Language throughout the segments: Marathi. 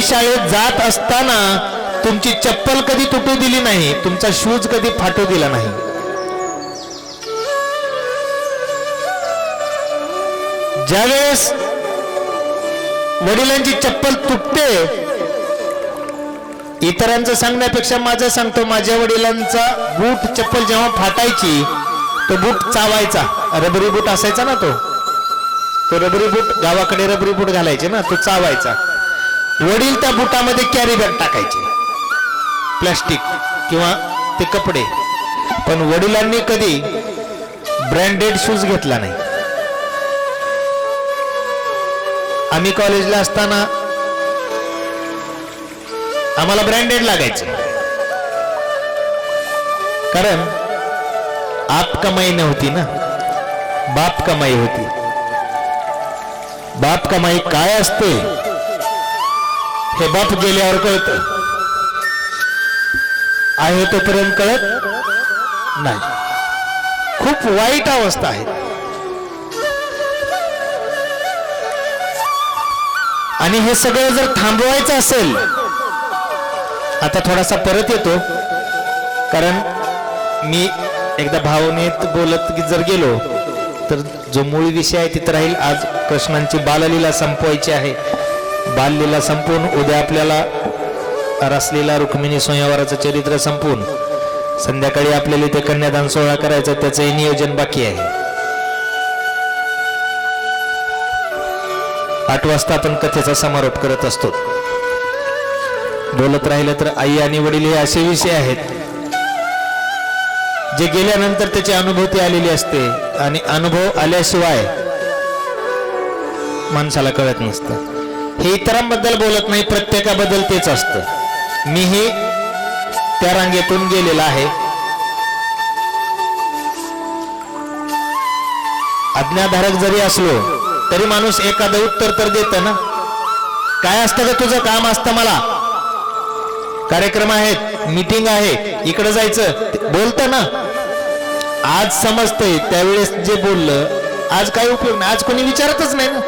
तुम्ही शाळेत जात असताना तुमची चप्पल कधी तुटू दिली नाही तुमचा शूज कधी फाटू दिला नाही? ज्यावेळेस वडिलांची चप्पल तुटते इतरांचं सांगण्यापेक्षा माझं सांगतो माझ्या वडिलांचा बूट चप्पल जेव्हा फाटायची तो बूट चावायचा. रबरी बूट असायचा ना तो? तो रबरी बूट गावाकडे रबरी बूट घालायचे ना तो चावायचा. वडील त्या बुटामध्ये कॅरी बॅग टाकायचे. प्लास्टिक किंवा ते कपडे. पण वडिलांनी कधी ब्रँडेड शूज घेतला नाही. आम्ही कॉलेजला असताना आम्हाला ब्रँडेड लागायचं. कारण आप कमाई नव्हती ना. बाप कमाई होती. बाप कमाई काय असते? हे बाप गेल्यावर कळत. आहे तोपर्यंत कळत नाही. खूप वाईट अवस्था आहे. आणि हे सगळं जर थांबवायचं असेल आता थोडासा परत येतो. कारण मी एकदा भावनेत बोलत की जर गेलो तर जो मूळ विषय आहे तिथं राहील आज कृष्णांची बाललीला संपवायची आहे. बाललीला संपून उद्या आपल्याला रसलीला रुक्मिणी सोयावराचं चरित्र संपून संध्याकाळी आपल्याला इथे कन्यादान सोहळा करायचा त्याचंही नियोजन बाकी आहे. आठ वाजता आपण कथेचा समारोप करत असतो. बोलत राहिलं तर आई आणि वडील हे असे विषय आहेत जे गेल्यानंतर त्याची अनुभूती आलेली असते आणि अनुभव आल्याशिवाय माणसाला कळत नसतं. हे इतरांबद्दल बोलत नाही प्रत्येकाबद्दल तेच असतं. मीही त्या रांगेतून गेलेला आहे. आज्ञाधारक जरी असलो तरी माणूस एखादं उत्तर तर देत ना? काय असतं का तुझं काम असतं मला? कार्यक्रम आहेत मीटिंग आहे इकडे जायचं बोलत ना? आज समजतंय त्यावेळेस जे बोललं आज काय उपयोग नाही आज कोणी विचारतच नाही ना?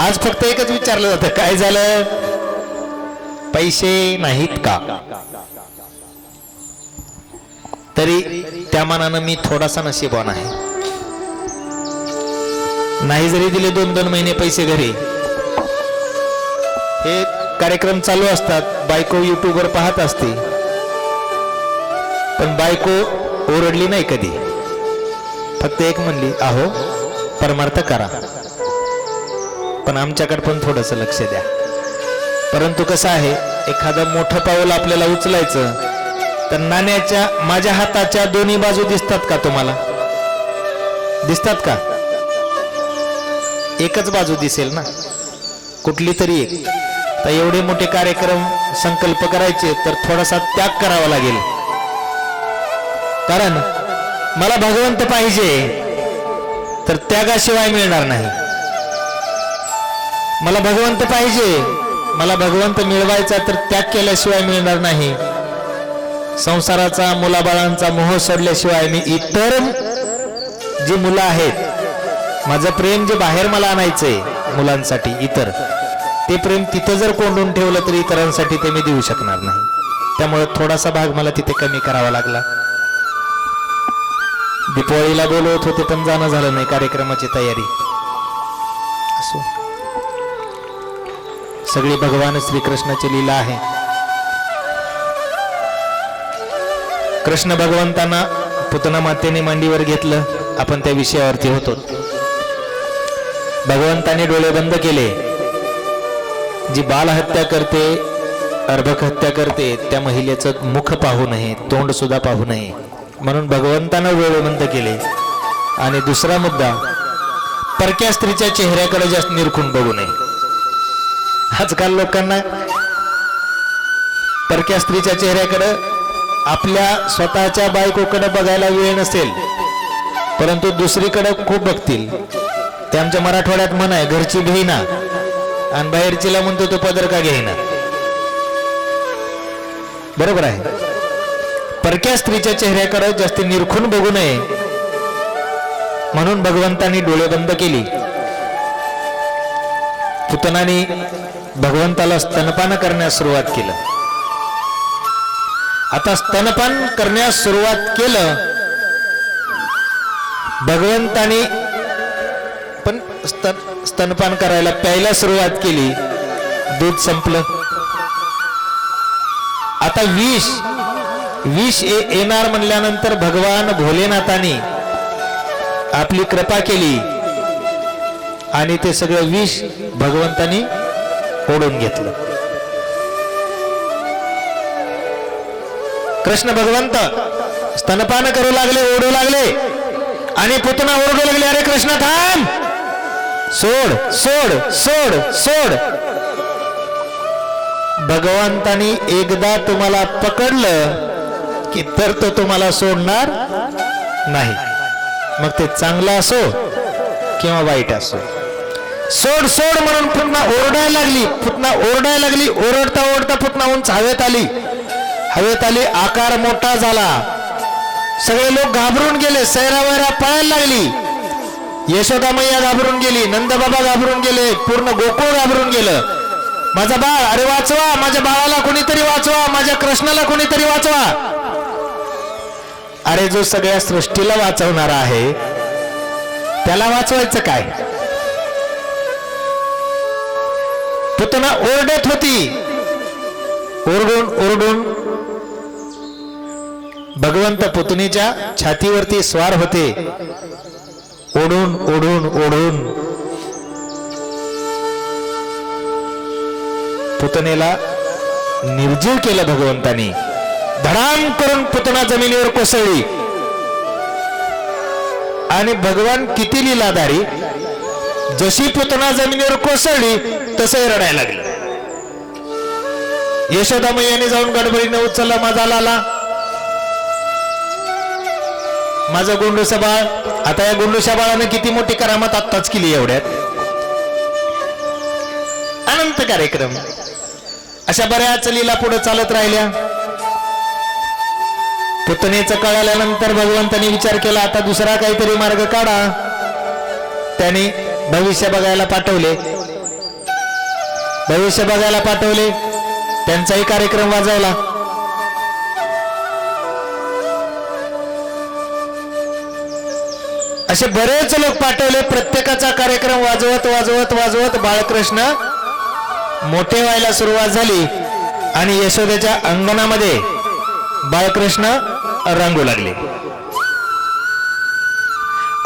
आज फक्त एकच विचारलं जातं काय झालं? पैसे नाहीत का? तरी त्या मानानं मी थोडासा नशीबवान आहे. नाही जरी दिले दोन दोन महिने पैसे घरी हे कार्यक्रम चालू असतात बायको युट्यूबवर पाहत असते. पण बायको ओरडली नाही कधी. फक्त एक म्हणली आहो परमार्थ करा. पण आमच्याकडे पण थोडस लक्ष द्या. परंतु कसं आहे एखादं मोठं पाऊल आपल्याला उचलायचं तर नाण्याच्या माझ्या हाताच्या दोन्ही बाजू दिसतात का तुम्हाला? दिसतात का? एकच बाजू दिसेल ना? कुठली तरी एक. तर एवढे मोठे कार्यक्रम संकल्प करायचे तर थोडासा त्याग करावा लागेल. कारण मला भगवंत पाहिजे. तर त्यागाशिवाय मिळणार नाही. मला भगवंत पाहिजे. मला भगवंत मिळवायचा तर त्याग केल्याशिवाय मिळणार नाही. संसाराचा मुलाबाळांचा मोह सोडल्याशिवाय मी इतर जी मुलं आहेत माझं प्रेम जे बाहेर मला आणायचंय मुलांसाठी इतर ते प्रेम तिथं जर कोंडून ठेवलं तर इतरांसाठी ते मी देऊ शकणार नाही. त्यामुळे थोडासा भाग मला तिथे कमी करावा लागला. दीपावळीला बोलवत होते पण जाणं झालं नाही कार्यक्रमाची तयारी. सगळी भगवान श्रीकृष्णाची लीला आहे. कृष्ण भगवंतांना पुतना मातेने मांडीवर घेतलं आपण त्या विषयावरती होतो. भगवंताने डोळे बंद केले. जी बाल हत्या करते अर्भक हत्या करते त्या महिलेचं मुख पाहू नये तोंड सुद्धा पाहू नये. म्हणून भगवंतानं डोळे बंद केले. आणि दुसरा मुद्दा परक्या स्त्रीच्या चेहऱ्याकडे जास्त निरखून बघू नये. आजकाल लोकांना परक्या स्त्रीच्या चेहऱ्याकडं आपल्या स्वतःच्या बायकोकडं बघायला वेळ नसेल परंतु दुसरीकडं खूप बघतील. ते आमच्या मराठवाड्यात म्हण आहे घरची घेईना आणि बाहेरचीला म्हणतो तो पदर का घेईना. बरोबर आहे. परक्या स्त्रीच्या चेहऱ्याकडे जास्त निरखून बघू नये म्हणून भगवंतांनी डोळे बंद केली. पुतनाने भगवंताला स्तनपान करण्यास सुरुवात केलं. आता स्तनपान करण्यास सुरुवात केलं भगवंतानी पण स्तन स्तनपान करायला प्यायला सुरुवात केली दूध संपलं. आता विष विष येणार म्हणल्यानंतर भगवान भोलेनाथाने आपली कृपा केली आणि ते सगळं विष भगवंतानी ओढून घेतलं. कृष्ण भगवंत स्तनपान करू लागले ओढू लागले. आणि पुतना ओरडू लागले. अरे कृष्ण थांब. सोड सोड सोड सोड. भगवंतानी एकदा तुम्हाला पकडलं की तर तो तुम्हाला सोडणार नाही. मग ते चांगलं असो किंवा वाईट असो. सोड सोड म्हणून पुन्हा ओरडायला लागली. पुतना ओरडायला लागली. ओरडता ओरडता पुतना उंच हवेत आली. हवेत आली आकार मोठा झाला. सगळे लोक घाबरून गेले. सैरा वैरा पळायला लागली. यशोदा मैया घाबरून गेली. नंदबाबा घाबरून गेले. पूर्ण गोकुळ घाबरून गेलं. माझा बाळ अरे वाचवा. माझ्या बाळाला कोणीतरी वाचवा. माझ्या कृष्णाला कोणीतरी वाचवा. अरे जो सगळ्या सृष्टीला वाचवणारा आहे त्याला वाचवायचं काय? पुतना ओरडत होती. ओरडून ओरडून भगवंत पुतणीच्या छातीवरती स्वार होते. ओढून ओढून ओढून. पुतनेला निर्जीव केलं भगवंतानी. धडाम करून पुतना जमिनीवर कोसळली. आणि भगवान किती लिलाधारी जशी पुतना जमिनीवर कोसळली तसंही रडायला लागलं. यशोदा मैयाने जाऊन गडबडीने उचलला माझा लाला. माझं गोंडूसा बाळ आता या गोंडूशा बाळाने किती मोठी करामत आत्ताच केली एवढ्यात. अनंत कार्यक्रम. अशा बऱ्याच लीला पुढे चालत राहिल्या. पुतणेचं कळाल्यानंतर भगवंतांनी विचार केला आता दुसरा काहीतरी मार्ग काढा. त्याने भविष्य बघायला पाठवले. भविष्य बघायला पाठवले. त्यांचाही कार्यक्रम वाजवला असे बरेच लोक पाठवले प्रत्येकाचा कार्यक्रम वाजवत वाजवत वाजवत बाळकृष्ण मोठे व्हायला सुरुवात झाली आणि यशोदेच्या अंगणामध्ये बाळकृष्ण रंगू लागले.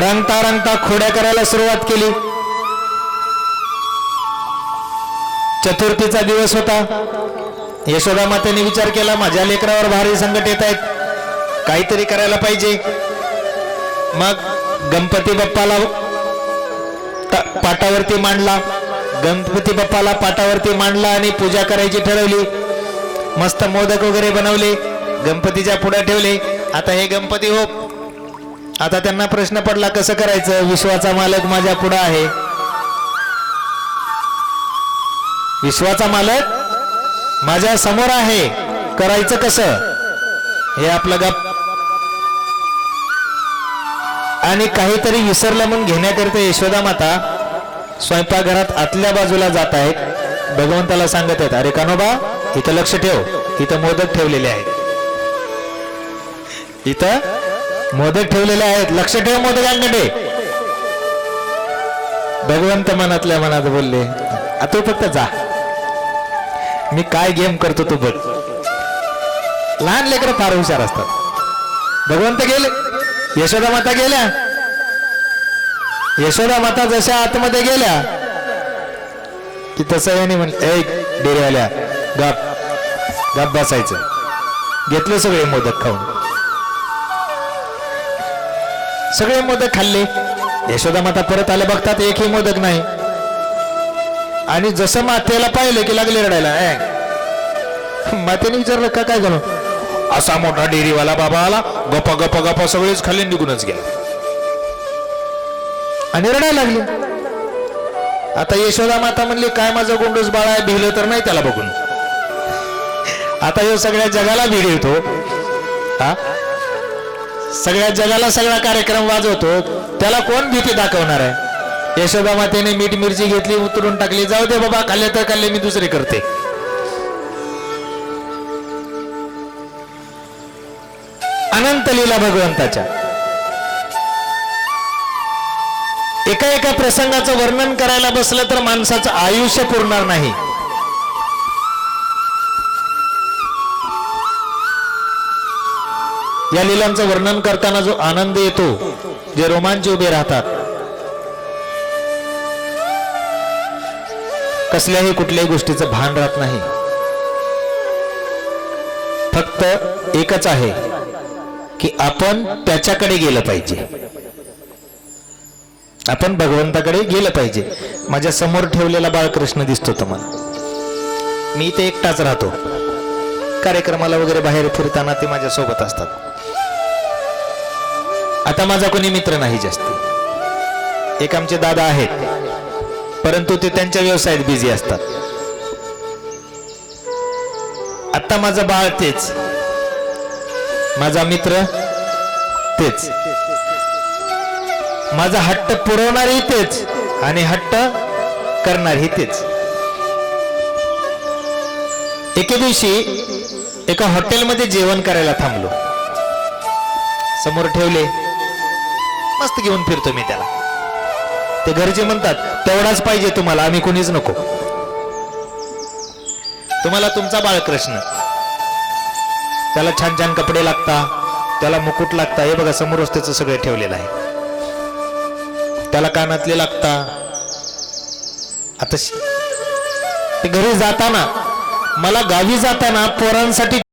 रंगता रंगता खोड्या करायला सुरुवात केली. चतुर्थीचा दिवस होता. यशोदा मातेने विचार केला माझ्या लेकरावर भारी संकट येत आहेत. काहीतरी करायला पाहिजे. मग गणपती बाप्पाला पाटावरती मांडला. गणपती बाप्पाला पाटावरती मांडला आणि पूजा करायची ठरवली. मस्त मोदक वगैरे बनवले. गणपतीच्या पुढे ठेवले. आता हे गणपती हो. आता त्यांना प्रश्न पडला कसं करायचं? विश्वाचा मालक माझ्या पुढे आहे. विश्वाचा मालक माझ्यासमोर आहे. करायचं कसं? हे आपलं गप. आणि काहीतरी विसरलं म्हणून घेण्याकरिता यशोदा माता स्वयंपाकघरात आतल्या बाजूला जात आहेत. भगवंताला सांगत आहेत अरे कानोबा इथं लक्ष ठेव. इथं मोदक ठेवलेले आहेत. इथं मोदक ठेवलेले आहेत. लक्ष ठेव मोदकांकडे. भगवंत मनातल्या मनात बोलले "आ, तू फक्त जा. मी काय गेम करतो तू बघ. लहान लेकरं फार हुशार असतात. भगवंत गेले. यशोदा माता गेल्या. यशोदा माता जशा आतमध्ये गेल्या की तसं याने म्हणले ऐक डेऱ्याल्या गप गप बसायचं. घेतले सगळे मोदक खाऊन. सगळे मोदक खाल्ले. यशोदा माता परत आले बघतात एकही मोदक नाही. आणि जसं मातेला पाहिलं की लागले रडायला "ए." मातेने विचारलं का काय झालं? असा मोठा डेअरीवाला बाबा आला गप्पा गप्पा गप्पा सगळेच खाली निघूनच गेला. आणि रडायला लागले. आता यशोदा माता म्हणली काय माझं गोंडस बाळा आहे भिलं तर नाही त्याला बघून. आता हे सगळ्या जगाला भिडवतो हा? सगळ्या जगाला सगळा कार्यक्रम वाजवतो. त्याला कोण भीती दाखवणार आहे? यशोदा मातेने मीठ मिरची घेतली उतरून टाकली. जाऊ दे बाबा खाल्ले तर खाल्ले मी दुसरे करते. अनंत लीला भगवंताच्या. एका एका प्रसंगाचं वर्णन करायला बसलं तर माणसाचं आयुष्य पुरणार नाही. या लिलांचं वर्णन करताना जो आनंद येतो जे रोमांच उभे राहतात कसल्याही कुठल्याही गोष्टीचं भान राहत नाही. फक्त एकच आहे की आपण त्याच्याकडे गेलं पाहिजे. आपण भगवंताकडे गेलं पाहिजे. माझ्यासमोर ठेवलेला बाळकृष्ण दिसतो तुम्हाला मी इथे एकटाच राहतो. कार्यक्रमाला वगैरे बाहेर फिरताना ते माझ्या सोबत असतात. आता माझा कोणी मित्र नाही जास्त. एक आमचे दादा आहेत. परंतु ते त्यांच्या व्यवसायात बिझी असतात. आता माझं बाळ तेच. माझा मित्र तेच. माझा हट्ट पुरवणारही तेच आणि हट्ट करणारही तेच. एके दिवशी एका हॉटेलमध्ये जेवण करायला थांबलो. समोर ठेवले मस्त घेऊन फिरतो मी त्याला. ते घरचे म्हणतात तेवढाच पाहिजे तुम्हाला आम्ही कोणीच नको. तुम्हाला तुमचा बाळकृष्ण. त्याला छान छान कपडे लागता त्याला मुकुट लागता हे बघा समोरच त्याचं सगळं ठेवलेलं आहे. त्याला कानातले लागता. आता ते घरी जाताना मला गावी जाताना पोरांसाठी